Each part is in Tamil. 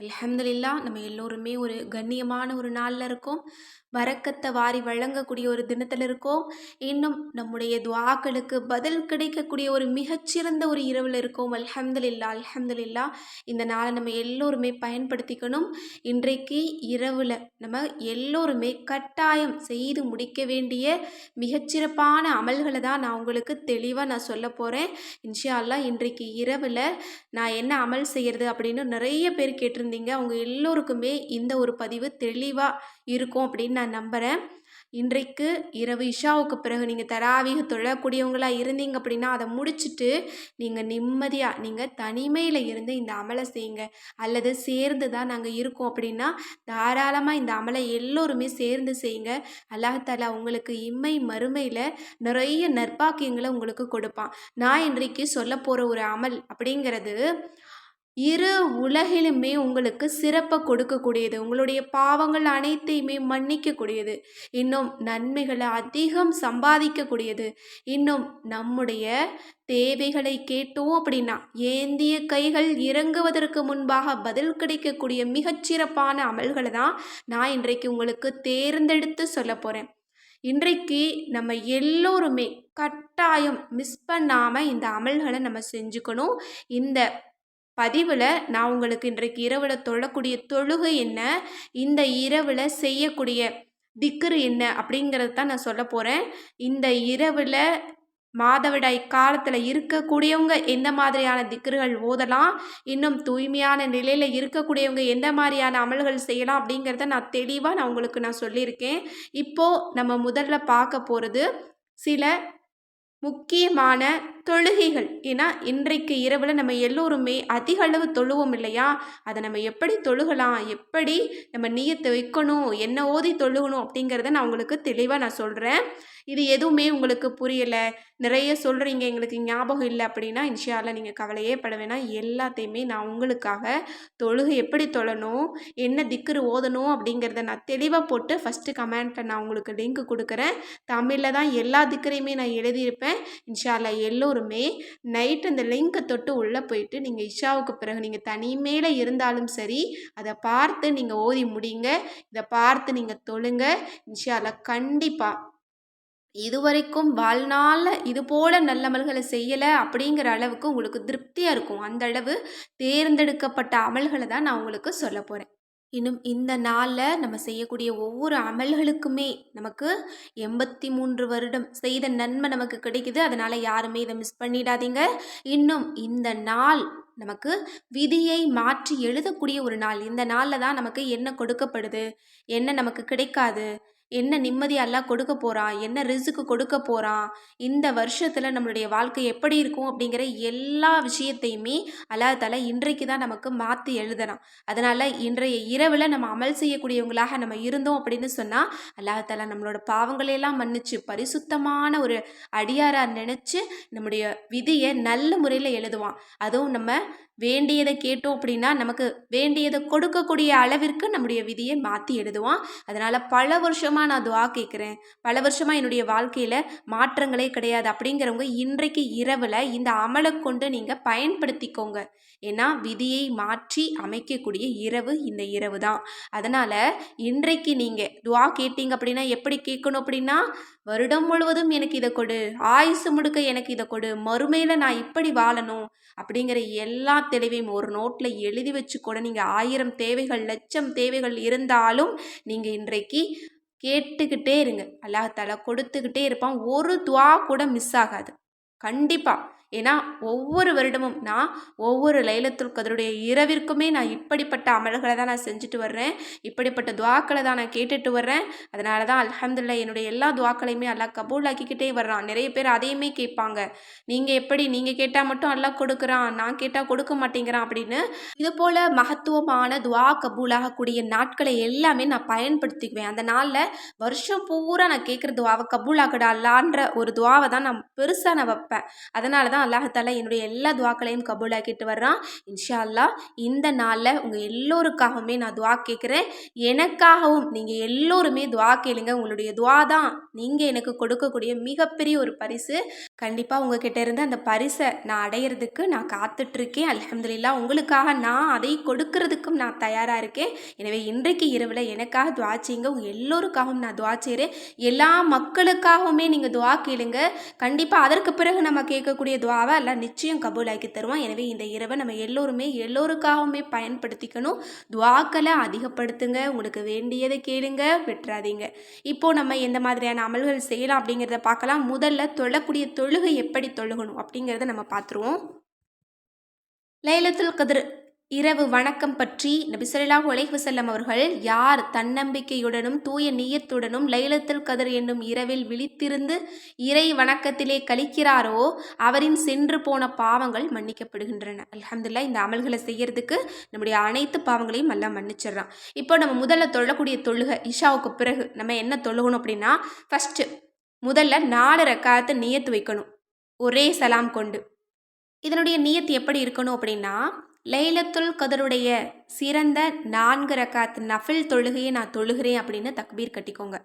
அலமதுல்லா நம்ம எல்லோருமே ஒரு கண்ணியமான ஒரு நாளில் இருக்கோம். வரக்கத்தை வாரி வழங்கக்கூடிய ஒரு தினத்தில் இருக்கோம். இன்னும் நம்முடைய துவாக்களுக்கு பதில் கிடைக்கக்கூடிய ஒரு மிகச்சிறந்த ஒரு இரவில் இருக்கோம். அல்ஹம்துலில்லா அல்ஹம்துலில்லா. இந்த நாளை நம்ம எல்லோருமே பயன்படுத்திக்கணும். இன்றைக்கு இரவில் நம்ம எல்லோருமே கட்டாயம் செய்து முடிக்க வேண்டிய மிகச்சிறப்பான அமல்களை தான் நான் உங்களுக்கு தெளிவாக நான் சொல்ல போகிறேன் இன்ஷா இன்றைக்கு இரவில் நான் என்ன அமல் செய்கிறது அப்படின்னு நிறைய பேர் இருந்தீங்க. அவங்க எல்லோருக்குமே இந்த ஒரு பதிவு தெளிவாக இருக்கும் அப்படின்னு நான் நம்புகிறேன் இன்றைக்கு இரவு இஷாவுக்கு பிறகு நீங்கள் தராவிக தொழக்கூடியவங்களாக இருந்தீங்க அப்படின்னா அதை முடிச்சுட்டு நீங்கள் நிம்மதியாக நீங்கள் தனிமையில் இருந்து இந்த அமலை செய்யுங்க. அல்லது சேர்ந்து தான் நாங்கள் இருக்கோம் அப்படின்னா தாராளமாக இந்த அமலை எல்லோருமே சேர்ந்து செய்யுங்க. அல்லாஹாலா உங்களுக்கு இம்மை மறுமையில் நிறைய நற்பாக்கியங்களை உங்களுக்கு கொடுப்பான். நான் இன்றைக்கு சொல்ல போகிற ஒரு அமல் அப்படிங்கிறது இரு உலகிலுமே உங்களுக்கு சிறப்பை கொடுக்கக்கூடியது. உங்களுடைய பாவங்கள் அனைத்தையுமே மன்னிக்கக்கூடியது. இன்னும் நன்மைகளை அதிகம் சம்பாதிக்கக்கூடியது. இன்னும் நம்முடைய தேவைகளை கேட்டோம் அப்படின்னா ஏந்திய கைகள் இறங்குவதற்கு முன்பாக பதில் கிடைக்கக்கூடிய மிகச்சிறப்பான அமல்களை தான் நான் இன்றைக்கு உங்களுக்கு தேர்ந்தெடுத்து சொல்ல போகிறேன் இன்றைக்கு நம்ம எல்லோருமே கட்டாயம் மிஸ் பண்ணாமல் இந்த அமல்களை நம்ம செஞ்சுக்கணும். இந்த பதிவில் நான் உங்களுக்கு இன்றைக்கு இரவில் தொழக்கூடிய தொழுகை என்ன இந்த இரவில் செய்யக்கூடிய திக்கரு என்ன அப்படிங்கிறது தான் நான் சொல்ல போகிறேன் இந்த இரவில் மாதவிடாய் காலத்தில் இருக்கக்கூடியவங்க எந்த மாதிரியான திக்கர்கள் ஓதலாம் இன்னும் தூய்மையான நிலையில் இருக்கக்கூடியவங்க எந்த மாதிரியான அமல்கள் செய்யலாம் அப்படிங்கிறத நான் தெளிவாக நான் உங்களுக்கு நான் சொல்லியிருக்கேன். இப்போது நம்ம முதல்ல பார்க்க போகிறது சில முக்கியமான தொழுகைகள். ஏன்னா இன்றைக்கு இரவில் நம்ம எல்லோருமே அதிக அளவு தொழுவோம் இல்லையா? அதை நம்ம எப்படி தொழுகலாம்? எப்படி நம்ம நீயத்தை வைக்கணும்? என்ன ஓதி தொழுகணும்? அப்படிங்கிறத நான் உங்களுக்கு தெளிவாக நான் சொல்கிறேன் இது எதுவுமே உங்களுக்கு புரியலை. நிறைய சொல்கிறீங்க எங்களுக்கு ஞாபகம் இல்லை அப்படின்னா இன்ஷியாவில் நீங்கள் கவலையே பட வேணாம். எல்லாத்தையுமே நான் உங்களுக்காக தொழுகை எப்படி தொழணும்? என்ன திக்குரு ஓதணும்? அப்படிங்கிறத நான் தெளிவாக போட்டு ஃபஸ்ட்டு கமெண்ட்டில் நான் உங்களுக்கு லிங்க் கொடுக்குறேன். தமிழில் தான் எல்லா திக்கரையுமே நான் எழுதியிருப்பேன். இன்ஷால்லா எல்லோரும் நைட் அந்த லிங்கை தொட்டு உள்ளே போயிட்டு நீங்கள் இஷாவுக்கு பிறகு நீங்கள் தனிமேல இருந்தாலும் சரி அதை பார்த்து நீங்கள் ஓதி முடிங்க. இதை பார்த்து நீங்கள் தொழுங்க. இன்ஷால்லா கண்டிப்பாக இதுவரைக்கும் வாழ்நாளில் இது போல் நல்லமல்களை செய்யலை அப்படிங்கிற அளவுக்கு உங்களுக்கு திருப்தியாக இருக்கும். அந்த அளவு தேர்ந்தெடுக்கப்பட்ட அமல்களை தான் நான் உங்களுக்கு சொல்ல போகிறேன் இன்னும் இந்த நாளில் நம்ம செய்யக்கூடிய ஒவ்வொரு அமல்களுக்குமே நமக்கு எண்பத்தி மூன்று வருடம் செய்த நன்மை நமக்கு கிடைக்குது. அதனால் யாருமே இதை மிஸ் பண்ணிடாதீங்க. இன்னும் இந்த நாள் நமக்கு விதியை மாற்றி எழுதக்கூடிய ஒரு நாள். இந்த நாளில் தான் நமக்கு என்ன கொடுக்கப்படுது? என்ன நமக்கு கிடைக்காது? என்ன நிம்மதி எல்லாம் கொடுக்க போகிறான் என்ன ரிசுக்கு கொடுக்க போகிறான் இந்த வருஷத்தில் நம்மளுடைய வாழ்க்கை எப்படி இருக்கும் அப்படிங்கிற எல்லா விஷயத்தையுமே அல்லாஹ் தாலா இன்றைக்கு தான் நமக்கு மாற்றி எழுதலாம் அதனால் இன்றைய இரவில் நம்ம அமல் செய்யக்கூடியவங்களாக நம்ம இருந்தோம் அப்படின்னு சொன்னால் அல்லாஹ் தாலா நம்மளோட பாவங்களையெல்லாம் மன்னிச்சு பரிசுத்தமான ஒரு அடியாராக நினச்சி நம்முடைய விதியை நல்ல முறையில் எழுதுவான். அதுவும் நம்ம வேண்டியதை கேட்டோம் அப்படின்னா நமக்கு வேண்டியதை கொடுக்கக்கூடிய அளவிற்கு நம்முடைய விதியை மாற்றி எழுதுவான். அதனால் பல வருஷமாக நான் துவா கேட்குறேன் பல வருஷமாக என்னுடைய வாழ்க்கையில் மாற்றங்களே கிடையாது. அப்படிங்கிறவங்க இன்றைக்கு இரவில் இந்த அமலை கொண்டு நீங்கள் பயன்படுத்திக்கோங்க. ஏன்னா விதியை மாற்றி அமைக்கக்கூடிய இரவு இந்த இரவு தான் அதனால் இன்றைக்கு நீங்கள் துவா கேட்டீங்க அப்படின்னா எப்படி கேட்கணும் அப்படின்னா வருடம் முழுவதும் எனக்கு இதை கொடு. ஆயுசு முடுக்க எனக்கு இதை கொடு. மறுமையில் நான் இப்படி வாழணும் அப்படிங்கிற எல்லா தெளிவையும் ஒரு நோட்டில் எழுதி வச்சு கூட நீங்கள் ஆயிரம் தேவைகள் லட்சம் தேவைகள் இருந்தாலும் நீங்கள் இன்றைக்கு கேட்டுக்கிட்டே இருங்க. அல்லாஹால கொடுத்துக்கிட்டே இருப்பான். ஒரு துவா கூட மிஸ் ஆகாது. கண்டிப்பாக ஏன்னா ஒவ்வொரு வருடமும் நான் ஒவ்வொரு லைலத்துல் கதருடைய இரவிற்குமே நான் இப்படிப்பட்ட அமல்களை தான் நான் செஞ்சுட்டு வர்றேன். இப்படிப்பட்ட துவாக்களை தான் நான் கேட்டுட்டு வர்றேன். அதனால தான் அலமதுல்லா என்னுடைய எல்லா துவாக்களையுமே அல்லாஹ் கபூல் ஆக்கிக்கிட்டே வர்றான். நிறைய பேர் அதையுமே கேட்பாங்க. நீங்கள் எப்படி நீங்கள் கேட்டால் மட்டும் அல்லாஹ் கொடுக்குறான் நான் கேட்டால் கொடுக்க மாட்டேங்கிறான் அப்படின்னு. இது போல் மகத்துவமான துவா கபூலாகக்கூடிய நாட்களை எல்லாமே நான் பயன்படுத்திக்குவேன். அந்த நாளில் வருஷம் பூரா நான் கேட்குற துவாவை கபூலாக்கடா அல்லான்ற ஒரு துவாவை தான் நான் பெருசாக நான் வைப்பேன். அதனால தான் அல்லாஹால என்னுடைய எல்லா துவாக்களையும் கபூலாக்கிட்டு வர்றான். இன்ஷா அல்லா இந்த நாளில் உங்கள் எல்லோருக்காகவுமே நான் துவா கேட்குறேன் எனக்காகவும் நீங்கள் எல்லோருமே துவா கேளுங்க. உங்களுடைய துவா தான் நீங்கள் எனக்கு கொடுக்கக்கூடிய மிகப்பெரிய ஒரு பரிசு. கண்டிப்பாக உங்ககிட்ட இருந்து அந்த பரிசை நான் அடையிறதுக்கு நான் காத்துட்ருக்கேன். அலமதுல்லா உங்களுக்காக நான் அதை கொடுக்கறதுக்கும் நான் தயாராக இருக்கேன். எனவே இன்றைக்கு இரவில் எனக்காக துவா செய்யுங்க. உங்கள் எல்லோருக்காகவும் நான் துவா செய்கிறேன் எல்லா மக்களுக்காகவுமே நீங்கள் துவா கேளுங்க. கண்டிப்பாக அதற்கு பிறகு நம்ம கேட்கக்கூடிய துவாவை எல்லாம் நிச்சயம் கபூலாக்கி தருவோம் எனவே இந்த இரவை நம்ம எல்லோருமே எல்லோருக்காகவுமே பயன்படுத்திக்கணும். துவாக்களை அதிகப்படுத்துங்க. உங்களுக்கு வேண்டியதை கேளுங்க. விட்டுறாதீங்க. இப்போது நம்ம எந்த மாதிரியான அமல்கள் செய்யலாம் அப்படிங்கிறத பார்க்கலாம். முதல்ல தொழக்கூடிய தொழுகை எப்படி தொழுகணும் அப்படிங்கிறத நம்ம பார்த்துருவோம். லைலத்துல் கதிர். இரவு வணக்கம் பற்றி நபிசல்லாஹு அலைஹுசல்லம் அவர்கள் யார் தன்னம்பிக்கையுடனும் தூய நீயத்துடனும் லைலத்துல் கதிர் என்னும் இரவில் விழித்திருந்து இறை வணக்கத்திலே கழிக்கிறாரோ அவரின் சென்று போன பாவங்கள் மன்னிக்கப்படுகின்றன. அலமதுல்லா இந்த அமல்களை செய்யறதுக்கு நம்முடைய அனைத்து பாவங்களையும் எல்லாம் மன்னிச்சிடுறான். இப்போ நம்ம முதல்ல தொழக்கூடிய தொழுகை இஷாவுக்கு பிறகு நம்ம என்ன தொழுகணும் அப்படின்னா ஃபஸ்ட்டு முதல்ல நாலு ரக்காயத்தை நீயத்து வைக்கணும் ஒரே சலாம் கொண்டு. இதனுடைய நீயத்து எப்படி இருக்கணும் அப்படின்னா லைலத்துல் கதருடைய சிறந்த நான்கு ரக்காத் நஃபில் தொழுகையை நான் தொழுகிறேன் அப்படின்னு தக்பீர் கட்டிக்கோங்க.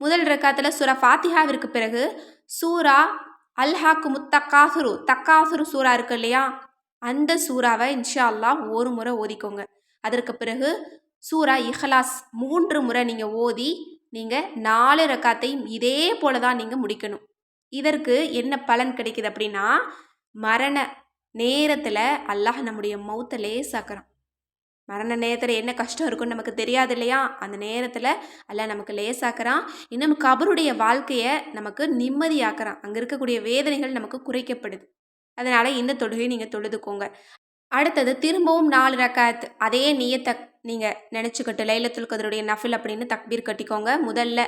முதல் ரக்காத்தில் சூரா ஃபாத்திஹாவிற்கு பிறகு சூரா அல்ஹாக்கு முத்தக்காசுரு தக்காசுரு சூரா இருக்கு இல்லையா? அந்த சூறாவை இன்ஷா அல்லா ஒரு முறை ஓதிக்கோங்க. அதற்கு பிறகு சூரா இஹலாஸ் மூன்று முறை நீங்கள் ஓதி நீங்கள் நாலு ரக்காத்தையும் இதே போல தான் நீங்கள் முடிக்கணும். இதற்கு என்ன பலன் கிடைக்குது அப்படின்னா மரண நேரத்தில் அல்லாஹ் நம்முடைய மௌத்தை லேசாக்குறான். மரண நேரத்தில் என்ன கஷ்டம் இருக்குன்னு நமக்கு தெரியாது இல்லையா? அந்த நேரத்தில் அல்லாஹ் நமக்கு லேசாக்குறான். இன்னும் கபருடைய வாழ்க்கையை நமக்கு நிம்மதியாக்குறான். அங்கே இருக்கக்கூடிய வேதனைகள் நமக்கு குறைக்கப்படுது. அதனால் இந்த தொழுகையை நீங்கள் தொழுதுக்கோங்க. அடுத்தது திரும்பவும் நாலு ரக்காத். அதே நீயத்தை நீங்கள் நினச்சிக்கிட்டு லைலத்துல் கதருடைய நஃபில் அப்படின்னு தக்பீர் கட்டிக்கோங்க. முதல்ல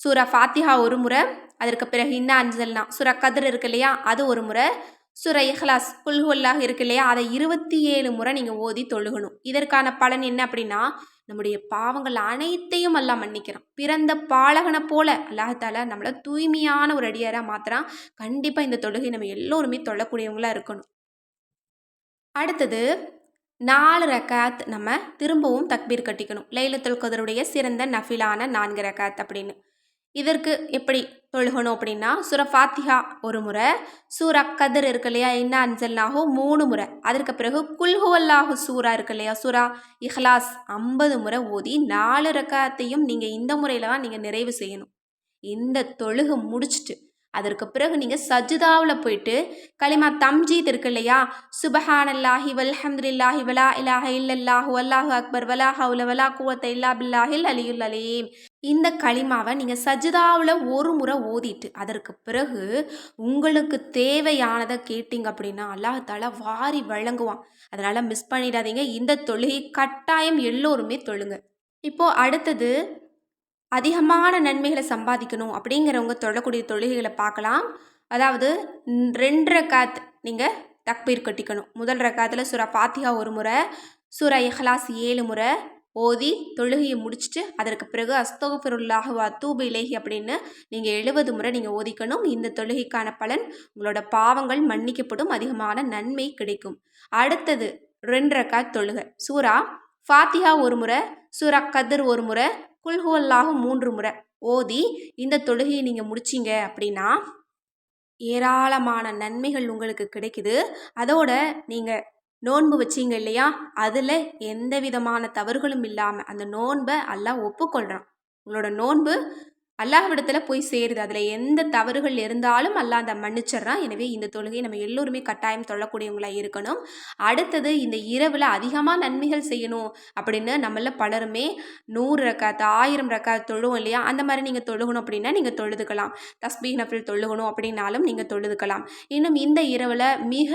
சூரா ஃபாத்திஹா ஒரு முறை அதற்கு பிறகு இன்னும் அஞ்சல்னா சூரா கதிர் இருக்கு இல்லையா? அது ஒரு முறை சுரை இஹ்லாஸ் குல்ஹுல்லாக இருக்கு இல்லையா? அதை இருபத்தி ஏழு முறை நீங்கள் ஓதி தொழுகணும். இதற்கான பலன் என்ன அப்படின்னா நம்முடைய பாவங்கள் அனைத்தையும் எல்லாம் மன்னிக்கிறோம் பிறந்த பாலகனை போல அல்லாஹால நம்மளை தூய்மையான ஒரு அடியாராக மாத்திரம் கண்டிப்பாக இந்த தொழுகை நம்ம எல்லோருமே தொழக்கூடியவங்களாக இருக்கணும். அடுத்தது நாலு ரக்காத் நம்ம திரும்பவும் தக்பீர் கட்டிக்கணும். லைலத்துல் கதருடைய சிறந்த நஃபிலான நான்கு ரக்காத் அப்படின்னு. இதற்கு எப்படி தொழுகணும் அப்படின்னா சுர ஃபாத்திஹா ஒரு முறை சூரா கதிர் இருக்கு இல்லையா என்ன அஞ்சல்னாகோ மூணு முறை. அதற்கு பிறகு குல்ஹுவல்லாஹு சூரா இருக்கு இல்லையா சூரா இஹ்லாஸ் ஐம்பது முறை ஓதி நாலு ரக்காத்தையும் நீங்கள் இந்த முறையில் தான் நீங்கள் நிறைவு செய்யணும். இந்த தொழுகு முடிச்சுட்டு அதற்கு பிறகு நீங்கள் சஜிதாவில் போயிட்டு களிமா தம்ஜீத் இருக்கு இல்லையா சுபஹானல்லாஹி வல்ஹம்துலில்லாஹி வலா இலாஹ இல்லல்லாஹு அல்லாஹு அக்பர் வலா ஹவுல வலா குவத்த இல்லா பில்லாஹில் அலியுல் அலீம். இந்த களிமாவை நீங்கள் சஜிதாவில் ஒரு முறை ஓதிட்டு அதற்கு பிறகு உங்களுக்கு தேவையானதை கேட்டிங்க அப்படின்னா அல்லாஹால வாரி வழங்குவான். அதனால் மிஸ் பண்ணிடாதீங்க. இந்த தொழுகை கட்டாயம் எல்லோருமே தொழுங்க. இப்போது அடுத்தது அதிகமான நன்மைகளை சம்பாதிக்கணும் அப்படிங்கிறவங்க தொழக்கூடிய தொழுகைகளை பார்க்கலாம். அதாவது ரெண்டு ரக்காத் நீங்கள் தக்பீர் கட்டிக்கணும். முதல் ரக்காத்தில் சுரா பாத்தியா ஒரு முறை சுரா இஹ்லாஸ் ஏழு முறை ஓதி தொழுகையை முடிச்சுட்டு அதற்கு பிறகு அஸ்தோஃபிருல்லாஹு தூபு இலேஹி அப்படின்னு நீங்கள் எழுபது முறை நீங்கள் ஓதிக்கணும். இந்த தொழுகைக்கான பலன் உங்களோட பாவங்கள் மன்னிக்கப்படும் அதிகமான நன்மை கிடைக்கும். அடுத்தது ரெண்டு ரக்காத் தொழுகை. சூரா ஃபாத்திஹா ஒரு முறை சூரா கதிர் ஒரு முறை குல்ஹுவல்லாக மூன்று முறை ஓதி இந்த தொழுகையை நீங்கள் முடிச்சிங்க அப்படின்னா ஏராளமான நன்மைகள் உங்களுக்கு கிடைக்குது. அதோட நீங்கள் நோன்பு வச்சிங்க இல்லையா? அதில் எந்த விதமான தவறுகளும் இல்லாமல் அந்த நோன்பை எல்லாம் ஒப்புக்கொள்கிறான் உங்களோட நோன்பு அல்லாஹ்விடத்தில் போய் சேருது. அதில் எந்த தவறுகள் இருந்தாலும் அல்லாஹ் அந்த மன்னிச்சிட்றான். எனவே இந்த தொழுகை நம்ம எல்லோருமே கட்டாயம் தொழக்கூடியவங்களாக இருக்கணும். அடுத்தது இந்த இரவில் அதிகமாக நன்மைகள் செய்யணும் அப்படின்னு நம்மள பலருமே நூறு ரக்காத்து ஆயிரம் ரக்காத்து தொழுவோம் இல்லையா? அந்த மாதிரி நீங்கள் தொழுகணும் அப்படின்னா நீங்கள் தொழுதுக்கலாம். தஸ்பீ நஃபில் தொழுகணும் அப்படின்னாலும் நீங்கள் தொழுதுக்கலாம். இன்னும் இந்த இரவில் மிக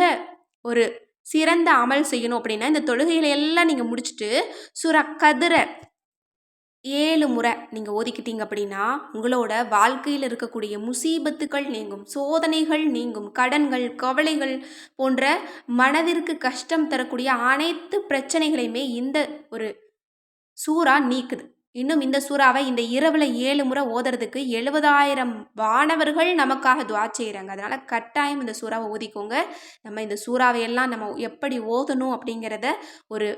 ஒரு சிறந்த அமல் செய்யணும் அப்படின்னா இந்த தொழுகைகளை எல்லாம் நீங்கள் முடிச்சுட்டு சுர கதிரை ஏழு முறை நீங்கள் ஒதுக்கிட்டீங்க அப்படின்னா உங்களோட வாழ்க்கையில் இருக்கக்கூடிய முசீபத்துக்கள் நீங்கும் சோதனைகள் நீங்கும் கடன்கள் கவலைகள் போன்ற மனதிற்கு கஷ்டம் தரக்கூடிய அனைத்து பிரச்சனைகளையுமே இந்த ஒரு சூறா நீக்குது. இன்னும் இந்த சூறாவை இந்த இரவில் ஏழு முறை ஓதுறதுக்கு எழுபதாயிரம் வானவர்கள் நமக்காக துவா செய்கிறாங்க அதனால் கட்டாயம் இந்த சூறாவை ஓதிக்கோங்க. நம்ம இந்த சூறாவையெல்லாம் நம்ம எப்படி ஓதணும் அப்படிங்கிறத ஒரு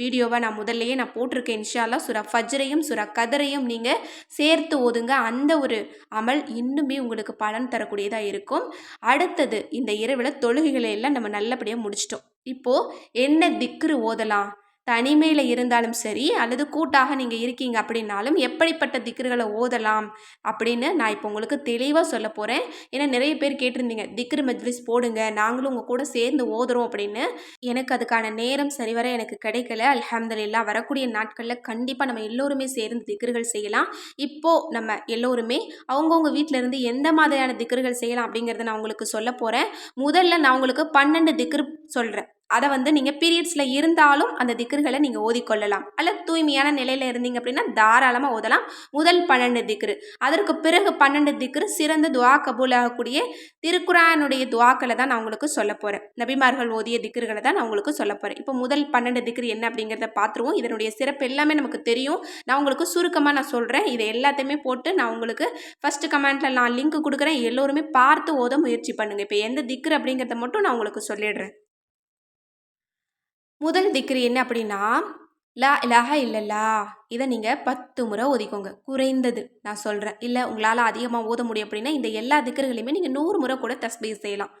வீடியோவை நான் முதல்லையே நான் போட்டிருக்கேன். இன்ஷால்லா சுரா ஃபஜ்ரையும் சுரா கதரையும் நீங்கள் சேர்த்து ஓதுங்க. அந்த ஒரு அமல் இன்னுமே உங்களுக்கு பலன் தரக்கூடியதாக இருக்கும். அடுத்தது இந்த இரவில் தொழுகைகளை எல்லாம் நம்ம நல்லபடியாக முடிச்சிட்டோம். இப்போது என்ன திக்ரு ஓதலாம்? தனிமையில் இருந்தாலும் சரி அல்லது கூட்டாக நீங்கள் இருக்கீங்க அப்படின்னாலும் எப்படிப்பட்ட திக்ருகளை ஓதலாம் அப்படின்னு நான் இப்போ உங்களுக்கு தெளிவாக சொல்ல போகிறேன் ஏன்னா நிறைய பேர் கேட்டிருந்தீங்க திக்ரு மஜ்லிஸ் போடுங்க நாங்களும் உங்கள் கூட சேர்ந்து ஓதுறோம் அப்படின்னு. எனக்கு அதுக்கான நேரம் சரிவர எனக்கு கிடைக்கல. அலமதுல்லா வரக்கூடிய நாட்களில் கண்டிப்பாக நம்ம எல்லோருமே சேர்ந்து திக்ருகள் செய்யலாம். இப்போது நம்ம எல்லோருமே அவங்கவுங்க வீட்டில் இருந்து எந்த மாதிரியான திக்ருகள் செய்யலாம் அப்படிங்கிறத நான் உங்களுக்கு சொல்ல போகிறேன் முதல்ல நான் உங்களுக்கு பன்னெண்டு திக்ரு சொல்கிறேன் அதை வந்து நீங்கள் பீரியட்ஸில் இருந்தாலும் அந்த திக்கர்களை நீங்கள் ஓதிக்கொள்ளலாம். அல்லது தூய்மையான நிலையில் இருந்தீங்க அப்படின்னா தாராளமாக ஓதலாம். முதல் பன்னெண்டு திக்ரு அதற்கு பிறகு பன்னெண்டு திக்ரு சிறந்த துவா கபூல் ஆகக்கூடிய திருக்குறானுடைய துவாக்களை தான் நான் உங்களுக்கு சொல்ல போகிறேன் நபிமார்கள் ஓதிய திக்ருகளை தான் நான் உங்களுக்கு சொல்ல போகிறேன் இப்போ முதல் பன்னெண்டு திக்ரு என்ன அப்படிங்கிறத பார்த்துருவோம். இதனுடைய சிறப்பு எல்லாமே நமக்கு தெரியும். நான் உங்களுக்கு சுருக்கமாக நான் சொல்கிறேன் இதை எல்லாத்தையுமே போட்டு நான் உங்களுக்கு ஃபஸ்ட்டு கமெண்ட்டில் நான் லிங்க் கொடுக்குறேன். எல்லோருமே பார்த்து ஓத முயற்சி பண்ணுங்கள் இப்போ எந்த திக்ரு அப்படிங்கிறத மட்டும் நான் உங்களுக்கு சொல்லிடுறேன். முதல் திக்ரி என்ன அப்படின்னா லா இலாஹ இல்லல்லா இதை நீங்கள் பத்து முறை ஓதிக்கோங்க குறைந்தது நான் சொல்கிறேன் இல்லை உங்களால் அதிகமாக ஓத முடியும் அப்படின்னா இந்த எல்லா திக்கர்களையுமே நீங்கள் நூறு முறை கூட தஸ்பீ செய்யலாம்.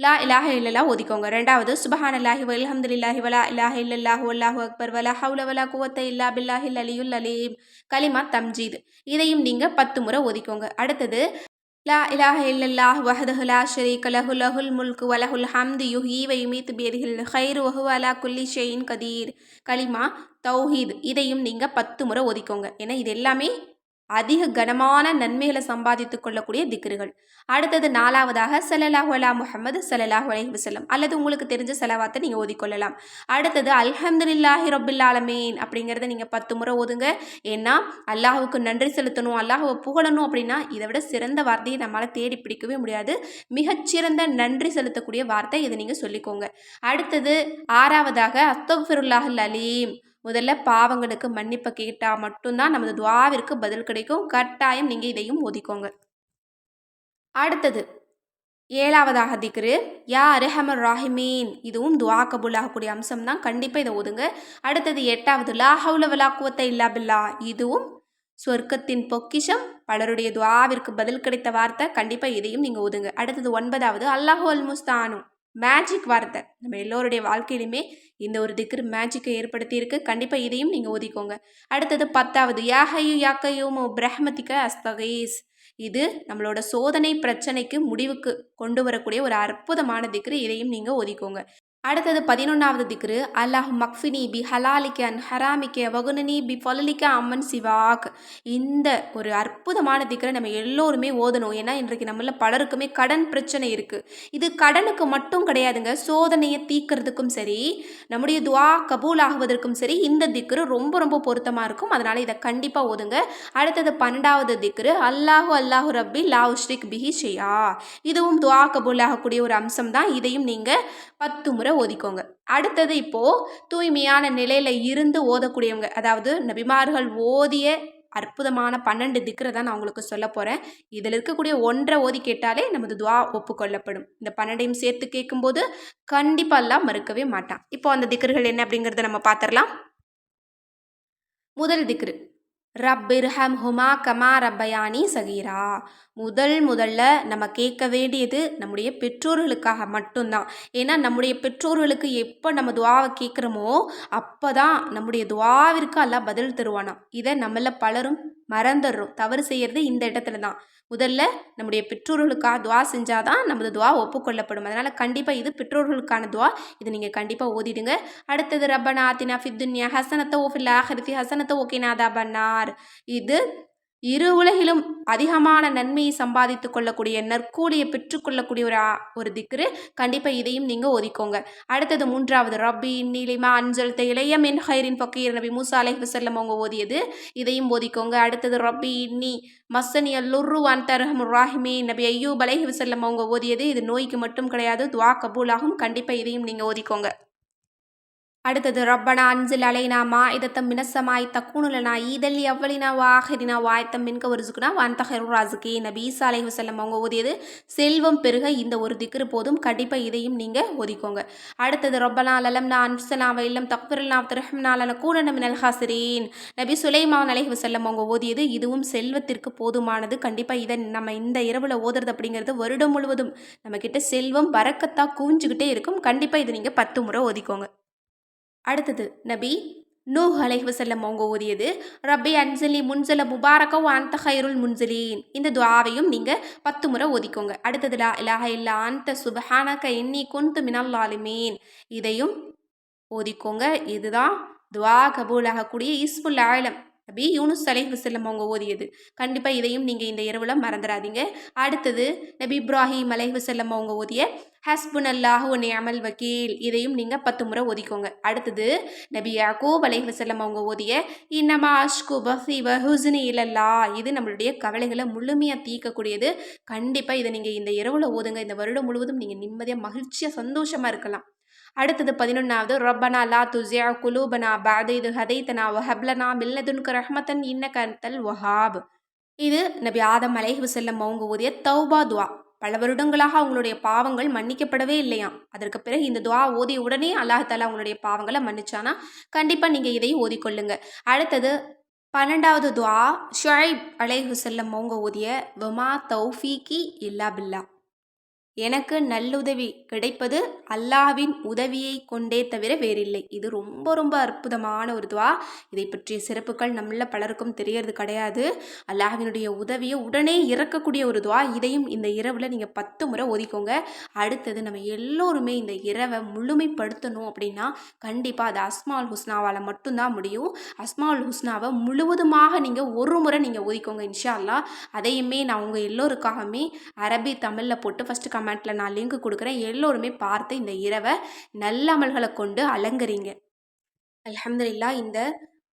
லா இலாஹ இல்லல்லா ஓதிக்கோங்க ரெண்டாவது சுபஹான் அல்லாஹி வல்ஹம்துலில்லாஹி வலா இலாஹ இல்லல்லாஹ் அல்லாஹு அக்பர் வலா ஹவுல வலா குவத்த இல்லா பில்லாஹில் அலியுல் அலீம். கலிமா தம்ஜீத். இதையும் நீங்கள் பத்து முறை ஓதிக்கோங்க அடுத்தது லா இலாஹ இல்லல்லாஹ் வஹதஹு லா ஷரீக லஹு லஹுல் முல்கு வலஹுல் ஹம்து யுஹி வ யுமீத் பியதிஹில் ஹைர் வஹு அலா குல்லி ஷெயின் கதீர் கலிமா தௌஹீத் இதையும் நீங்கள் பத்து முறை ஒதிக்கோங்க. ஏன்னா இது எல்லாமே அதிக கனமான நன்மைகளை சம்பாதித்து கொள்ளக்கூடிய திக்ருகள். அடுத்தது நாலாவதாக சல்லல்லாஹு அலா முகமது சல்லல்லாஹு அலஹி வசலம் அல்லது உங்களுக்கு தெரிஞ்ச செலவாத்தை நீங்கள் ஓதிக்கொள்ளலாம். அடுத்தது அல்ஹம்துலில்லாஹி ரபுல் ஆலமீன் அப்படிங்கிறத நீங்கள் பத்து முறை ஓதுங்க. ஏன்னா அல்லாஹுக்கு நன்றி செலுத்தணும் அல்லாஹுவை புகழணும் அப்படின்னா இதை விட சிறந்த வார்த்தையை நம்மளால் தேடி பிடிக்கவே முடியாது. மிகச்சிறந்த நன்றி செலுத்தக்கூடிய வார்த்தை இதை நீங்கள் சொல்லிக்கோங்க. அடுத்தது ஆறாவதாக அஸ்தஃபிருல்லாஹ் அலீம். முதல்ல பாவங்களுக்கு மன்னிப்பை கேட்டால் மட்டும்தான் நமது துவாவிற்கு பதில் கிடைக்கும். கட்டாயம் நீங்கள் இதையும் ஒதுக்கோங்க அடுத்தது ஏழாவதாக திக்ரு யா அரஹமர் ராஹிமீன். இதுவும் துவா கபுல் ஆகக்கூடிய அம்சம் தான் கண்டிப்பாக இதை ஒதுங்க அடுத்தது எட்டாவது லா ஹவுல வலா இல்லா பில்லா. இதுவும் சொர்க்கத்தின் பொக்கிஷம் பலருடைய துவாவிற்கு பதில் கிடைத்த வார்த்தை. கண்டிப்பாக இதையும் நீங்கள் ஒதுங்க அடுத்தது ஒன்பதாவது அல்லாஹு அல் முஸ்தானு. மேஜிக் வார்த்தை. நம்ம எல்லோருடைய வாழ்க்கையிலுமே இந்த ஒரு திக்ரு மேஜிக்கை ஏற்படுத்தியிருக்கு. கண்டிப்பாக இதையும் நீங்கள் ஓதிக்கோங்க. அடுத்தது பத்தாவது யாஹையு யாக்கையும் பிரஹ்மதிக்க அஸ்தகேஸ். இது நம்மளோட சோதனை பிரச்சனைக்கு முடிவுக்கு கொண்டு வரக்கூடிய ஒரு அற்புதமான திக்ரு. இதையும் நீங்கள் ஒதுக்கோங்க அடுத்தது பதினொன்றாவது திக்ரு அல்லாஹ் மக்ஃபினி பி ஹலாலிக்க அன் ஹராமிக்க வகுனனி பி பொலலிக்க அம்மன் சிவாக். இந்த ஒரு அற்புதமான திக்ரை நம்ம எல்லோருமே ஓதணும். ஏன்னா இன்றைக்கு நம்மள பலருக்குமே கடன் பிரச்சனை இருக்குது இது கடனுக்கு மட்டும் கிடையாதுங்க. சோதனையை தீக்கிறதுக்கும் சரி நம்முடைய துவா கபூல் ஆகுவதற்கும் சரி இந்த திக்ரு ரொம்ப ரொம்ப பொருத்தமாக இருக்கும். அதனால் இதை கண்டிப்பாக ஓதுங்க. அடுத்தது பன்னெண்டாவது திக்ரு அல்லாஹு அல்லாஹு ரப்பி லாவ் ஸ்ரீக் பிஹி ஷியா. இதுவும் துவா கபூல் ஆகக்கூடிய ஒரு அம்சம் தான் இதையும் நீங்கள் பத்து முறை ஓதிக்கோங்க. அடுத்தது இப்போது தூய்மையான நிலையில் இருந்து ஓதக்கூடியவங்க அதாவது நபிமார்கள் ஓதிய அற்புதமான பன்னெண்டு திக்கரை தான் நான் உங்களுக்கு சொல்ல போகிறேன் இதில் இருக்கக்கூடிய ஒன்றை ஓதி கேட்டாலே நமது துவா ஒப்புக்கொள்ளப்படும். இந்த பன்னெண்டையும் சேர்த்து கேட்கும்போது கண்டிப்பாக எல்லாம் மறுக்கவே மாட்டான். இப்போ அந்த திக்கர்கள் என்ன அப்படிங்கிறத நம்ம பார்த்துடலாம். முதல் திக்ரு ரப்பிர்ஹம் ஹுமா கமா ரப்பயானி சகீரா. முதல் முதல்ல நம்ம கேட்க வேண்டியது நம்முடைய பெற்றோர்களுக்காக மட்டும்தான். ஏன்னா நம்முடைய பெற்றோர்களுக்கு எப்போ நம்ம துவாவை கேட்குறோமோ அப்போ தான் நம்முடைய துவாவிற்கு எல்லாம் பதில் தருவானா இதை நம்மள பலரும் மறந்துடுறோம். தவறு செய்கிறது இந்த இடத்துல தான் முதல்ல நம்முடைய பெற்றோர்களுக்காக துவா செஞ்சால் தான் நமது துவா ஒப்புக்கொள்ளப்படும். அதனால் கண்டிப்பாக இது பெற்றோர்களுக்கான துவா. இது நீங்கள் கண்டிப்பாக ஓதிடுங்க. அடுத்தது ரப்பனா ஆத்தினா ஃபித்துன்யா ஹசனத்தை ஓஃபில் ஆஹரித்தி ஹசனத்தை ஓகேனாதா பன்னார். இது இரு உலகிலும் அதிகமான நன்மையை சம்பாதித்து கொள்ளக்கூடிய நற்கூலியை பெற்றுக்கொள்ளக்கூடிய ஒரு ஒரு திக்ரு. கண்டிப்பாக இதையும் நீங்கள் ஒதுக்கோங்க. அடுத்தது மூன்றாவது. ரப்பி நீலிமா அஞ்சல் இளையம் மின் ஹைரின் பக்கீர். நபி மூசா அலை வசல்லம் அவங்க ஓதியது. இதையும் ஓதிக்கோங்க அடுத்தது ரப்பி இன்னி மஸ்ஸனி அல்லுரு அன் தர்ஹம் ராஹிமி. நபி ஐயூப் அலை வசல்லம் அவங்க ஓதியது. இது நோய்க்கு மட்டும் கிடையாது துவா கபூலாகும். கண்டிப்பாக இதையும் நீங்கள் ஓதிக்கோங்க அடுத்தது ரப்பனா அன்சில் அலைனா மா இதத்தம் மினசமாய் தக்கூணுலனா ஈதல் எவ்வளினா வாஹரினா வாய்த்தம் மின்க ஒரு சுக்குனா வந்தஹரு ராசுகி நபி ஈசா அலைஹி அவங்க ஓதியது செல்வம் பெருக இந்த ஒரு திக்ரு போதும் கண்டிப்பாக இதையும் நீங்கள் ஒதிக்கோங்க. அடுத்தது ரொப்பனா லலம்னா அன்சலா இல்லம் தக்பிரல்னா திருஹம்னாலன கூடன மினல் ஹாசிரீன். நபி சுலைமான் அலைஹி வஸல்லம் அவங்க ஓதியது இதுவும் செல்வத்திற்கு போதுமானது கண்டிப்பாக இதை நம்ம இந்த இரவில் ஓதுறது அப்படிங்கிறது வருடம் முழுவதும் நம்மக்கிட்ட செல்வம் வரக்கத்தாக குவிஞ்சுக்கிட்டே இருக்கும் கண்டிப்பாக இது நீங்கள் பத்து முறை ஒதுக்கோங்க. அடுத்தது நபி நூஹ் அலைஹுசல்லம் அவங்க ஓதியது ரப்பி அன்சலி முன்சல முபாரக அந்த ஹைருல் முன்சலீன். இந்த துவாவையும் நீங்கள் பத்து முறை ஓதிக்கோங்க. அடுத்தது லா இலாஹ இல்லா அந்த சுபஹானக இன்னி குந்து மினல் ஆலிமீன் இதையும் ஓதிக்கோங்க. இதுதான் துவா கபூல் ஆகக்கூடிய இஸ்முல் ஆலம். நபி யூனுஸ் அலைஹி வசல்லம் அவங்க ஓதியது. கண்டிப்பாக இதையும் நீங்கள் இந்த இரவில் மறந்துடாதீங்க அடுத்தது நபி இப்ராஹிம் அலைஹி வசல்லம் அவங்க ஓதிய ஹஸ்புன் அல்லாஹு நியமல் வக்கீல் இதையும் நீங்கள் பத்து முறை ஒதிக்கோங்க அடுத்தது நபி யாக்கூப் அலை வசல்லம் அவங்க ஓதிய இன்னமா அஷ்கு பஃபி வஹுஸ்னி இல்லல்லா இது நம்மளுடைய கவலைகளை முழுமையாக தீர்க்கக்கூடியது. கண்டிப்பாக இதை நீங்கள் இந்த இரவில் ஓதுங்க. இந்த வருடம் முழுவதும் நீங்கள் நிம்மதியாக மகிழ்ச்சியாக சந்தோஷமாக இருக்கலாம். அடுத்தது பதினொன்றாவது ரப்பனா லா துசியா குலூபனா பாது இது ஹதைத்தனா வஹப்லனா மில்லதுன்கு ரஹ்மத்தன் இன்ன கந்தல் வஹாப். இது நபி ஆதம் அலைஹி வஸல்லம் அவங்க ஓதிய தௌபா துவா. பல வருடங்களாக அவங்களுடைய பாவங்கள் மன்னிக்கப்படவே இல்லையாம். அதற்கு பிறகு இந்த துவா ஓதிய உடனே அல்லாஹால அவங்களுடைய பாவங்களை மன்னிச்சானா? கண்டிப்பாக நீங்கள் இதை ஓதிக்கொள்ளுங்க அடுத்தது பன்னெண்டாவது துவா ஷுஐப் அலைஹு செல்லம் அவங்க ஓதிய வமா தௌஃபீக்கி இல்லா பில்லா. எனக்கு நல்லுதவி கிடைப்பது அல்லாஹ்வின் உதவியை கொண்டே தவிர வேறில்லை. இது ரொம்ப ரொம்ப அற்புதமான ஒரு துவா. இதை பற்றிய சிறப்புகள் நம்மள பலருக்கும் தெரியறது கிடையாது. அல்லாஹ்வினுடைய உதவியை உடனே இறக்கக்கூடிய ஒரு துவா. இதையும் இந்த இரவில் நீங்கள் பத்து முறை ஒதுக்கோங்க அடுத்தது நம்ம எல்லோருமே இந்த இரவை முழுமைப்படுத்தணும் அப்படின்னா கண்டிப்பாக அது அஸ்மால் ஹுஸ்னாவால் மட்டும்தான் முடியும். அஸ்மால் ஹுஸ்னாவை முழுவதுமாக நீங்கள் ஒரு முறை நீங்கள் ஒதுக்கோங்க இன்ஷா அல்லா அதையுமே நான் உங்கள் எல்லோருக்காகவுமே அரபி தமிழில் போட்டு ஃபஸ்ட்டு கமெண்ட்டில் நான் லிங்க் கொடுக்குறேன். எல்லோருமே பார்த்து இந்த இரவை நல்ல அமல்களை கொண்டு அலங்கரிங்க. அலமதுல்லா இந்த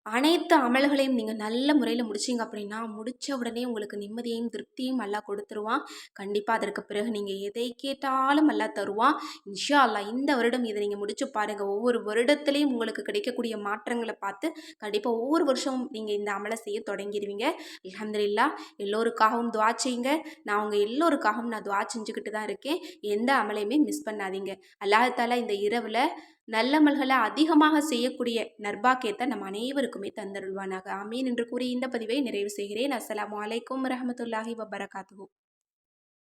அனைத்து அமல்களையும் நீங்கள் நல்ல முறையில் முடிச்சிங்க அப்படின்னா முடித்த உடனே உங்களுக்கு நிம்மதியையும் திருப்தியும் அல்லாஹ் கொடுத்துருவான். கண்டிப்பாக அதற்கு பிறகு நீங்கள் எதை கேட்டாலும் நல்லா தருவான். இன்ஷா அல்லாஹ் இந்த வருடம் இதை நீங்கள் முடிச்சு பாருங்கள் ஒவ்வொரு வருடத்துலேயும் உங்களுக்கு கிடைக்கக்கூடிய மாற்றங்களை பார்த்து கண்டிப்பாக ஒவ்வொரு வருஷமும் நீங்கள் இந்த அமலை செய்ய தொடங்கிடுவீங்க அலமதுல்லா எல்லோருக்காகவும் துவா செய்யுங்க. நான் உங்கள் எல்லோருக்காகவும் நான் துவா செஞ்சுக்கிட்டு தான் இருக்கேன். எந்த அமலையுமே மிஸ் பண்ணாதீங்க. அல்லாஹால இந்த இரவில் நல்லமல்களை அதிகமாக செய்யக்கூடிய நர்பாக்கியத்தை நம் அனைவருக்குமே தந்தருள்வானாக. ஆமீன் என்று கூறி இந்த பதிவை நிறைவு செய்கிறேன். அஸ்லாம் வலைக்கம் வரஹமத்துல்லாஹி வபரகாத்துஹு.